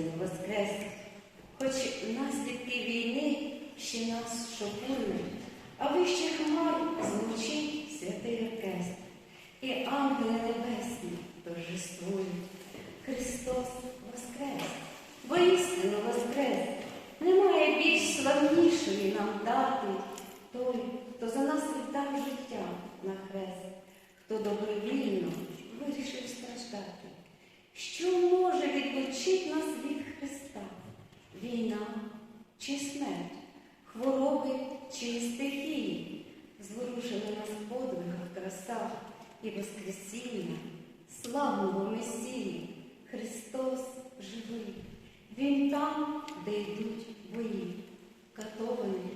воістину воскрес. Хоч наслідки війни ще нас шокують, а вище хмар звучить святий оркестр. І ангели небесні торжествують. Христос воскрес, воістину воскрес. Немає більш славнішої нам дати той, хто за нас віддав життя на хрест, хто добровільно вирішив страждати. Що може відлучити нас від Христа? Війна чи смерть, хвороби чи стихії, зворушили нас в подвигах краса і Воскресіння, славного Месії, Христос живий. Він там, де йдуть бої, катований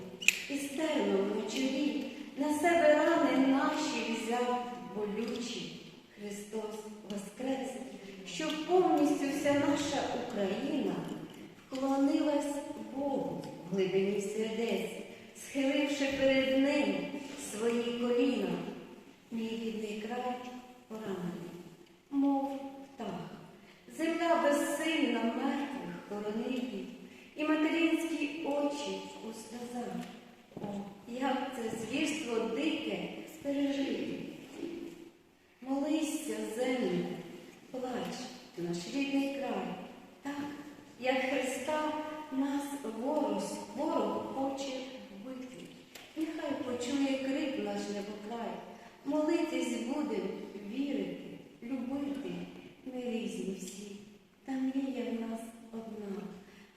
і стерлом на чолі, на себе рани наші взяв болючі. Христос воскрес, щоб повністю вся наша Україна вклонилась Богу в глибині сердець, схиливши перед ним свої коліна. Мій рідний край поранений, мов птах, земля безсильна мертвих хоронить, і материнські очі у сльозах. О, як це звірство дике спережити. Молися, землю, плач, наш рідний край, так, як Христа нас ворог, ворог хоче вбити. Нехай почує крик наш небокрай, молитись будем, вірити, любити. Ми різні всі, та мрія в нас одна.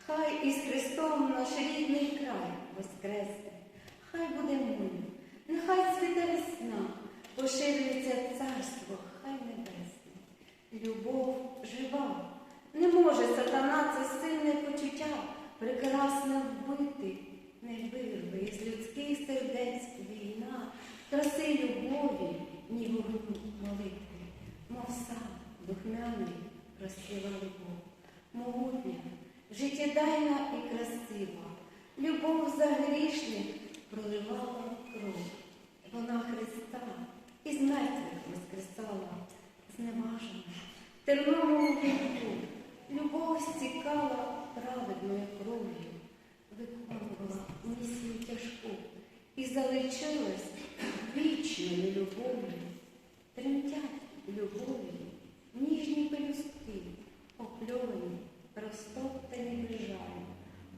Хай із Христом наш рідний край воскресне, хай буде мир, нехай цвіте весна, поширюється царство, хай небесне. Любов жива, не може сатана це сильне почуття, прекрасне вбити, не вирве із людських сердець війна, краси любові, ні молитви, мов сад духмяний розцвіла любов, могутня, життєдайна і красива, любов за грішних проливала кров. Вона Христа із мертвих воскресала, зневажена, в терному віку, любов стікала праведною кров'ю, виконувала місію тяжку і залишилась вічною любов'ю. Любов'ю, ніжні пелюстки, опльовані, розтоптані брижами.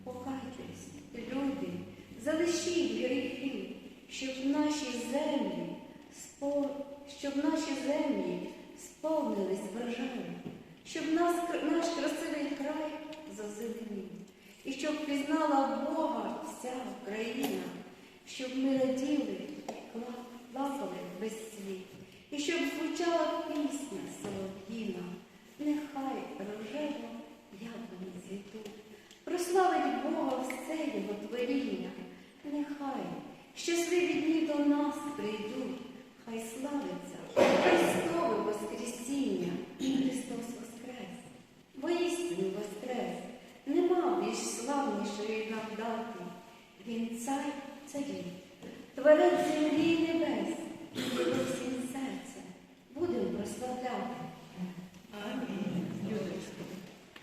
Покайтесь, люди, залишіть гріхи, щоб наші землі, спо- щоб наші землі сповнились врожаєм, щоб нас, наш красивий край зазеленів, і щоб пізнала Бога вся Україна, щоб ми раділи, кла- плакали без слів, і щоб звучала пісня солов'їна, нехай рожево яблуні цвітуть, прославить Бога все його творіння, нехай щасливі дні до нас прийдуть, хай славиться Христове Воскресіння, Христос Воскрес, воістину Воскрес, нема більш славнішої нам дати, Він цар царів, творець землі